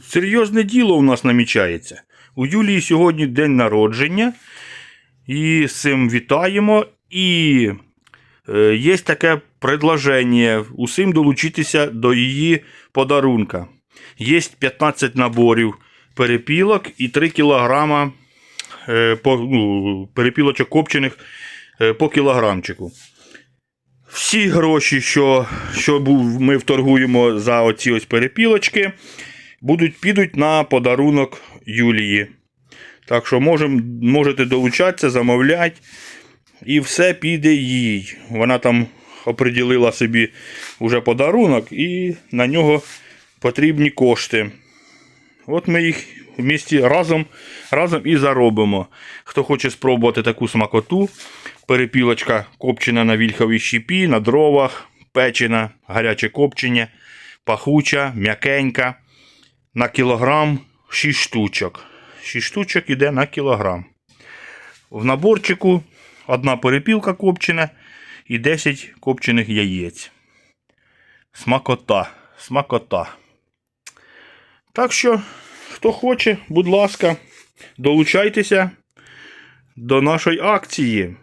серйозне діло у нас намічається. У Юлії сьогодні день народження. І з цим вітаємо. І е, є таке предложення усім долучитися до її подарунка. Є 15 наборів перепілок і 3 кілограма е, по, ну, перепілочок копчених е, по кілограмчику. Всі гроші, що, що ми вторгуємо за оці ось перепілочки, будуть, підуть на подарунок Юлії. Так що можем, можете долучатися, замовляти. І все піде їй. Вона там оприділила собі вже подарунок, і на нього потрібні кошти. От ми їх в місті разом, разом і заробимо. Хто хоче спробувати таку смакоту, перепілочка копчена на вільховій щепі, на дровах, печена, гаряче копчення, пахуча, м'якенька. На кілограм 6 штучок. 6 штучок іде на кілограм. В наборчику одна перепілка копчена і 10 копчених яєць. Смакота. Смакота. Так що, хто хоче, будь ласка, долучайтеся до нашої акції.